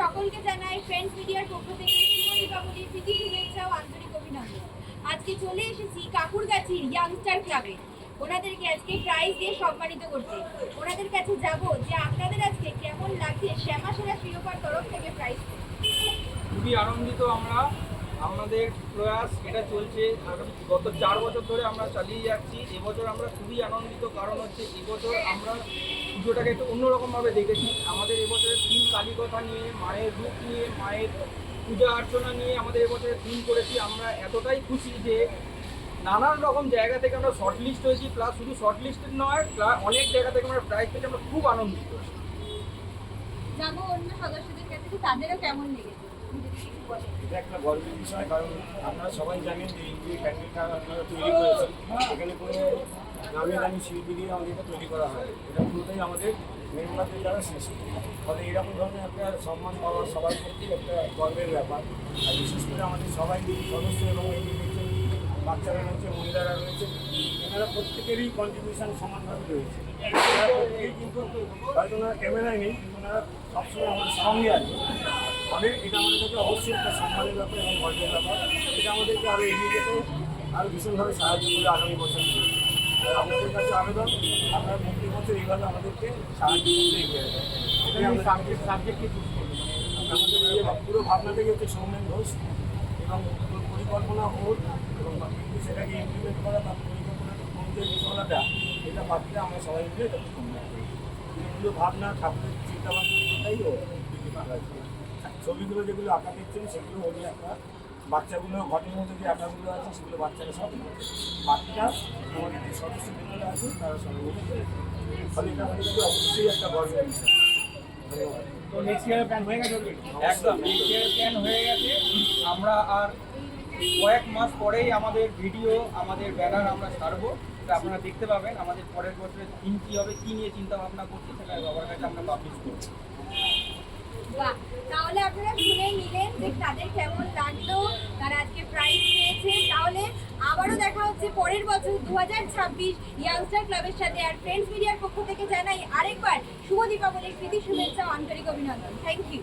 সকলকে জানাই ফ্রেন্ডস মিডিয়ার পক্ষ থেকে দীপাবলির প্রীতি শুভেচ্ছা ও আন্তরিক অভিনন্দন। আজকে চলে এসেছি কাকুরগাছির ইয়াংস্টার ক্লাবে ওনাদেরকে আজকে প্রাইজ দিয়ে সম্মানিত করতে। ওনাদের কাছে যাব যে আপনাদের আজকে কেমন লাগছে শ্যামা সেরা শিরোপার তরফ থেকে প্রাইজ খুবই আনন্দিত আমরা। আমাদের প্রয়াস, এটা চলছে। গত চার বছর ধরে আমরা চালিয়ে যাচ্ছি। এবছর আমরা খুবই আনন্দিত। কারণ হচ্ছে, এবছর আমরা পুজোটাকে একটু অন্যরকমভাবে দেখেছি। আমাদের এবছরের থিম কালীকথা নিয়ে, মায়ের রূপ নিয়ে, মায়ের পূজা অর্চনা নিয়ে আমাদের এবছরের থিম করেছি। আমরা এতটাই খুশি যে নানান রকম জায়গা থেকে আমরা শর্ট লিস্ট হয়েছি। প্লাস শুধু শর্ট লিস্ট নয় প্লাস অনেক জায়গা থেকে আমরা প্রাইজ পেয়েছি। আমরা খুব আনন্দিত। যাব অন্য সদস্যদের কাছে তাদেরও কেমন লেগেছে। এটা একটা গর্বের বিষয়, কারণ আপনারা সবাই জানেন যে এই যে প্যান্ডেলটা আপনারা তৈরি করেছেন এখানে কোনো নামি দামি শিল্পী দিয়ে আমাদের এটা তৈরি করা হয়। এটা পুরোটাই আমাদের মেম্বারদের দ্বারা সৃষ্টি ফলে এরকম ধরনের একটা সম্মান পাওয়া সবার প্রতি একটা গর্বের ব্যাপার। আর বিশেষ করে আমাদের সবাই সদস্য এবং এই যে বাচ্চারা রয়েছে, মহিলারা রয়েছে, এনারা প্রত্যেকেরই কন্ট্রিবিউশন সমানভাবে রয়েছে। কিন্তু হয়তো ওনারা ক্যামেরায় নেই, ওনারা সবসময় আমাদের সঙ্গে আছে। ফলে এটা আমাদের কাছে অবশ্যই একটা সম্মানের ব্যাপার এবং গর্বের ব্যাপার। এটা আমাদেরকে আরও এগিয়ে যেতে আরও ভীষণভাবে সাহায্য করবে আগামী বছর আপনাদের কাছে আবেদন আপনারা প্রতি বছর এইভাবে আমাদেরকে সাহায্য করতে এগিয়ে আমরা সাবজেক্ট সাবজেক্টকে চুজ করব আমাদের পুরো ভাবনাটাই হচ্ছে সৌমেন ঘোষ এবং পুরো পরিকল্পনা হোক এবং কিন্তু সেটাকে ইমপ্লিমেন্ট করা বা পরিকল্পনাটা কোন যে বিষয়টা এটা ভাবতে আমরা সবাই মিলে এটা ভাবনা ঠাকুরের চিন্তা ভাবনাটাই ও ছবিগুলো যেগুলো আঁকা দেখছেন সেগুলো ওই আঁকা বাচ্চাগুলো ঘটের মধ্যে যে আঁকাগুলো আছে সেগুলো বাচ্চারা সব বাকিটা আমাদের যে সদস্য যেগুলো আছে তারা ফলে এটা আমাদের কাছে অবশ্যই একটা গর্বের বিষয়। তো নেক্সট ইয়ারের প্ল্যান হয়ে গেছে একদম। নেক্সট ইয়ারের প্ল্যান হয়ে গেছে। আমরা আর কয়েক মাস পরেই আমাদের ভিডিও আমাদের ব্যানার আমরা ছাড়বো। সেটা আপনারা দেখতে পাবেন আমাদের পরের বছরের থিম কী হবে কী নিয়ে চিন্তা ভাবনা করছি সেটা বাবার কাছে আমরা পাবলিশ করব। তাহলে আপনারা শুনে নিলেন যে তাদের কেমন লাগল, তারা আজকে প্রাইজ পেয়েছে। তাহলে আবারও দেখা হচ্ছে পরের বছর দু হাজার ছাব্বিশ ইয়াংস্টার ক্লাবের সাথে আর ফ্রেন্ডস মিডিয়ার পক্ষ থেকে জানাই আরেকবার শুভ দীপাবলির প্রীতি শুভেচ্ছা আন্তরিক অভিনন্দন। থ্যাংক ইউ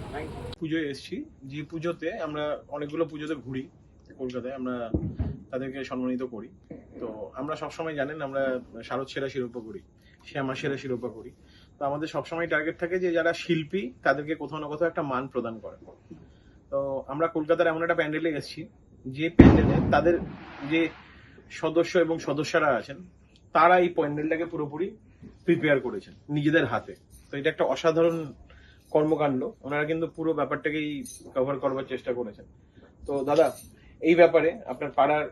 পুজোয় এসেছি। যে পুজোতে আমরা অনেকগুলো পুজোতে ঘুরি কলকাতায়। আমরা তাদেরকে সম্মানিত করি। তো আমরা সবসময় জানেন আমরা শারদ সেরা শিরোপা করি শ্যামা সেরা শিরোপা করি তো আমাদের সবসময় টার্গেট থাকে যে যারা শিল্পী, তাদেরকে কোথাও না কোথাও একটা মান প্রদান করে। তো আমরা কলকাতার এমন একটা প্যান্ডেলে এসেছি, যে প্যান্ডেলে তাদের যে সদস্য এবং সদস্যরা আছেন, তারা এই প্যান্ডেলটাকে পুরোপুরি প্রিপেয়ার করেছেন নিজেদের হাতে। তো এটা একটা অসাধারণ কর্মকাণ্ড। ওনারা কিন্তু পুরো ব্যাপারটাকেই কভার করবার চেষ্টা করেছেন। তো দাদা, এই ব্যাপারে আপনার পাড়ার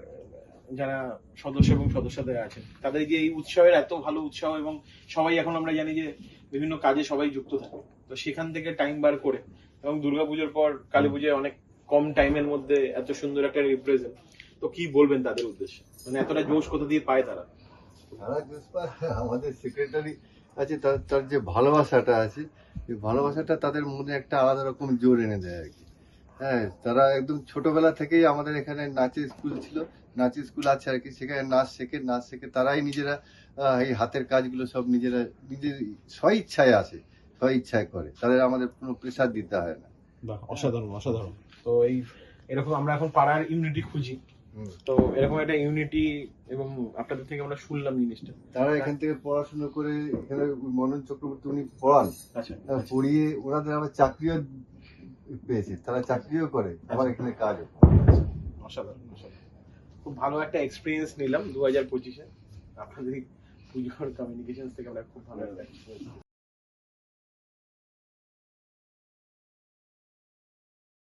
যারা সদস্য এবং সদস্যদের আছেন তাদের যে এই উৎসবের এত ভালো উৎসাহ এবং সবাই এখন আমরা জানি যে বিভিন্ন কাজে সবাই যুক্ত থাকে। তো সেখান থেকে টাইম বার করে এবং দুর্গাপুজোর পর কালী পুজোয় অনেক কম টাইমের মধ্যে এত সুন্দর একটা রিপ্রেজেন্ট তো কি বলবেন তাদের উদ্দেশ্যে? মানে এতটা জোশ কোথা দিয়ে পায় তারা? তারা জুসপা আমাদের সেক্রেটারি আছে, তার তার যে ভালোবাসাটা আছে, এই ভালোবাসাটা তাদের মনে একটা আলাদা রকম জোর এনে দেয় আর কি। হ্যাঁ তারা একদম ছোটবেলা থেকেই আমাদের এখানে নাচের স্কুল ছিল। নাচের স্কুল আছে আর কি সেখানে নাচ শেখে নাচ শেখে তারাই নিজেরা এই হাতের কাজগুলো সব নিজেরা নিজের স্ব ইচ্ছায় আসে স্ব ইচ্ছায় করে তাদের আমাদের কোনো প্রেশার দিতে হয় না। অসাধারণ অসাধারণ। তো এই এরকম আমরা এখন পাড়ার ইউনিটি খুঁজি। তো এরকম একটা ইউনিটি এবং আপনাদের থেকে আমরা শুনলাম জিনিসটা। তারা এখান থেকে পড়াশোনা করে এখানে মনোজ চক্রবর্তী উনি পড়ান। আচ্ছা। পড়িয়ে ওনাদের আবার চাকরিও পেয়েছে তারা চাকরিও করে আবার এখানে কাজও অসাধারণ অসাধারণ। খুব ভালো একটা এক্সপিরিয়েন্স নিলাম দু হাজার পঁচিশে। আপনাদের পুজোর কমিউনিকেশন থেকে আমরা খুব ভালো লাগছে